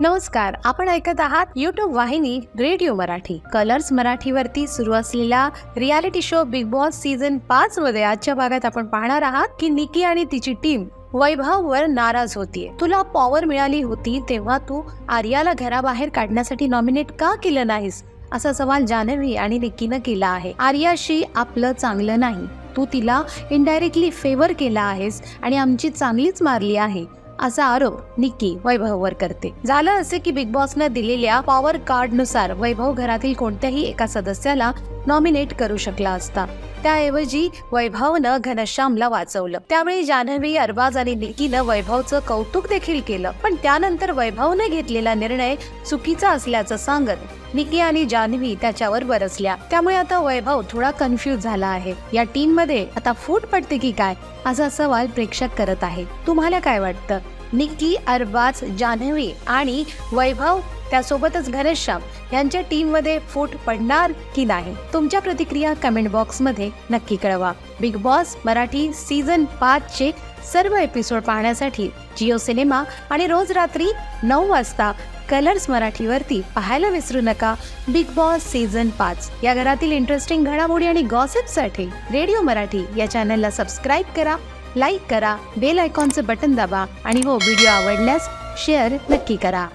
नमस्कार आपण ऐकत आहात युट्यूब वाहिनी रेडिओ मराठी. कलर्स मराठीवरती सुरू असलेला reality show Bigg Boss season पाच मध्ये आजच्या भागात आपण पाहणार आहात की निकी आणि तिची टीम वैभववर नाराज होतीये. तुला पॉवर मिळाली होती तेव्हा तू आर्याला घराबाहेर काढण्यासाठी नॉमिनेट का केलं नाहीस? असा सवाल जान्हवी आणि निकीनं केला आहे. आर्याशी आपलं चांगलं नाही. तू तिला इनडायरेक्टली फेवर केला आहेस आणि आमची चांगलीच मारली आहे. असा आरोप निक्की वैभववर करते. झालं असे की बिग बॉसनं दिलेल्या पॉवर कार्डनुसार वैभव घरातील कोणत्याही एका सदस्याला नॉमिनेट करू शकला असता. त्याऐवजी वैभवनं घनश्यामला वाचवलं. त्यावेळी जान्हवी अरबाज आणि निकीनं वैभवचं कौतुक देखील केलं. पण त्यानंतर वैभवने घेतलेला निर्णय चुकीचा असल्याचं सांगत निकी आणि जान्हवी त्याच्यावर बरसल्या. त्यामुळे आता वैभव थोडा कन्फ्यूज झाला आहे. या टीममध्ये आता फूट पडते की काय? असा सवाल प्रेक्षक करत आहे. तुम्हाला काय वाटतं? निक्की अरबाज जान्हवी आणि वैभव त्यासोबतच घनश्याम यांच्या टीममध्ये फूट पडणार की नाही? तुमच्या प्रतिक्रिया कमेंट बॉक्समध्ये नक्की कळवा. बिग बॉस मराठी सीझन पाचचे सर्व एपिसोड पाहण्यासाठी जिओ सिनेमा आणि रोज रात्री नऊ वाजता कलर्स मराठीवरती पाहायला विसरू नका. बिग बॉस सीझन पाच. या घरातील इंटरेस्टिंग घडामोडी आणि गॉसिपसाठी रेडिओ मराठी या चॅनलला सबस्क्राईब करा. लाईक करा बेल आयकॉनचं बटन दाबा आणि हो व्हिडिओ आवडल्यास शेअर नक्की करा.